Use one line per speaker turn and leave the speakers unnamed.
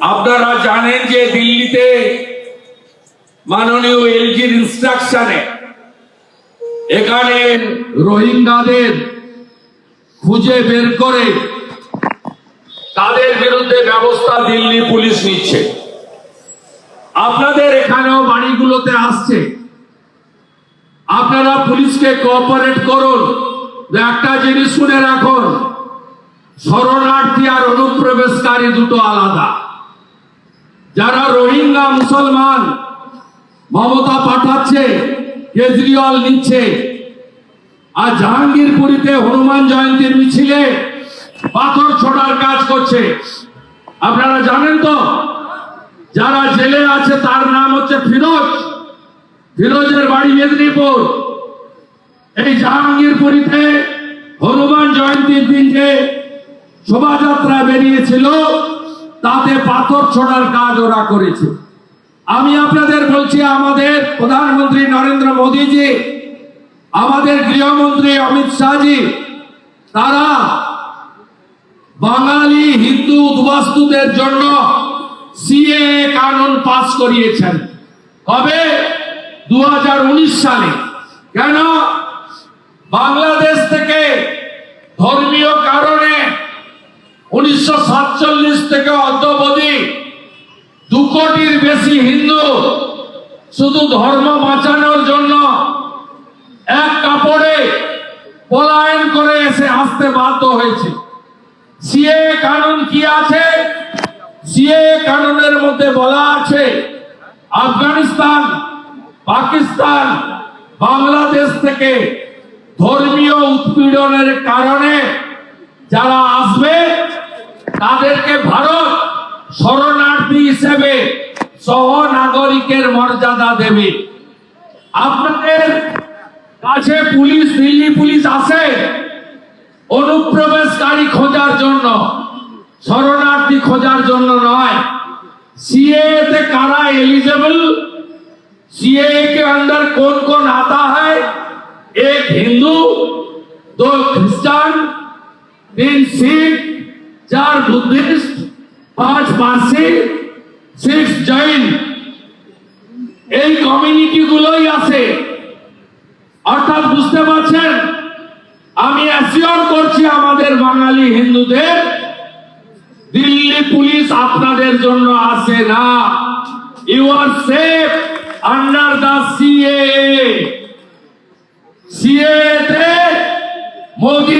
আপনারা জানেন যে দিল্লিতে মাননীয় এলজির ইনস্ট্রাকশনে এখানে রোহিঙ্গাদের খুঁজে বের করে তাদের বিরুদ্ধে ব্যবস্থা দিল্লি পুলিশ নিচ্ছে। আপনাদের এখানেও বাড়িগুলোতে আসছে। আপনারা পুলিশকে কোঅপারেট করুন। একটা জিনিস শুনে রাখুন, শরণার্থী আর অনুপ্রবেশকারী দুটো আলাদা। রোহিঙ্গা মুসলমান মমতা পাঠাচ্ছে, কেজরিওয়াল নিচ্ছে। আর জাহাঙ্গীরপুরীতে হনুমান জয়ন্তীর মিছিলে পাথর ছোড়ার কাজ করছে। আপনারা জানেন তো, যারা জেলে আছে তার নাম হচ্ছে ফিরোজ। ফিরোজের বাড়ি মেদিনীপুর। এই জাহাঙ্গীরপুরীতে হনুমান জয়ন্তীর দিন যে শোভাযাত্রা বেরিয়েছিল, তাতে পাথর ছোড়ার কাজ ওরা করেছে। আমি আপনাদের বলছি, আমাদের প্রধানমন্ত্রী নরেন্দ্র মোদীজি, আমাদের গৃহমন্ত্রী অমিত শাহজি, তারা বাঙালি হিন্দু উদ্বাস্তুদের জন্য সিএ কানুন পাস করিয়েছেন। কবে? দু সালে। কেন? বাংলাদেশ থেকে ধর্মীয় কারণে উনিশশো সাতচল্লিশ থেকে অদ্যবধি কোটির বেশি হিন্দু শুধু ধর্ম বাঁচানোর জন্য এক কাপড়ে পলায়ন করে এসে আসতে বাধ্য হয়েছে। সিএ কানুন কি আছে? সিএ কানুনের মধ্যে বলা আছে, আফগানিস্তান, পাকিস্তান, বাংলাদেশ থেকে ধর্মীয় উৎপীড়নের কারণে যারা আসবে, তাদেরকে ভারত শরণার্থী হিসেবে সহ নাগরিকের মর্যাদা দেবে আপনাদের কাছে পুলিশ দিল্লি পুলিশ আসে অনুপ্রবেশকারী খোঁজার জন্য শরণার্থী খোঁজার জন্য নয় सीए তে কারা एलिजिबल सीए के अंदर कौन कौन आता है एक हिंदू दो क्रिश्चियन तीन सिख चार बुद्धिस्ट पांच पारसी সিক্স জয়েন্ট এই কমিউনিটি গুলোই আছে। অর্থাৎ বুঝতে পারছেন? আমি অ্যাসিওর করছি আমাদের বাঙালি হিন্দুদের, দিল্লি পুলিশ আপনাদের জন্য আসে না। You are safe under the CA সিএতে Modi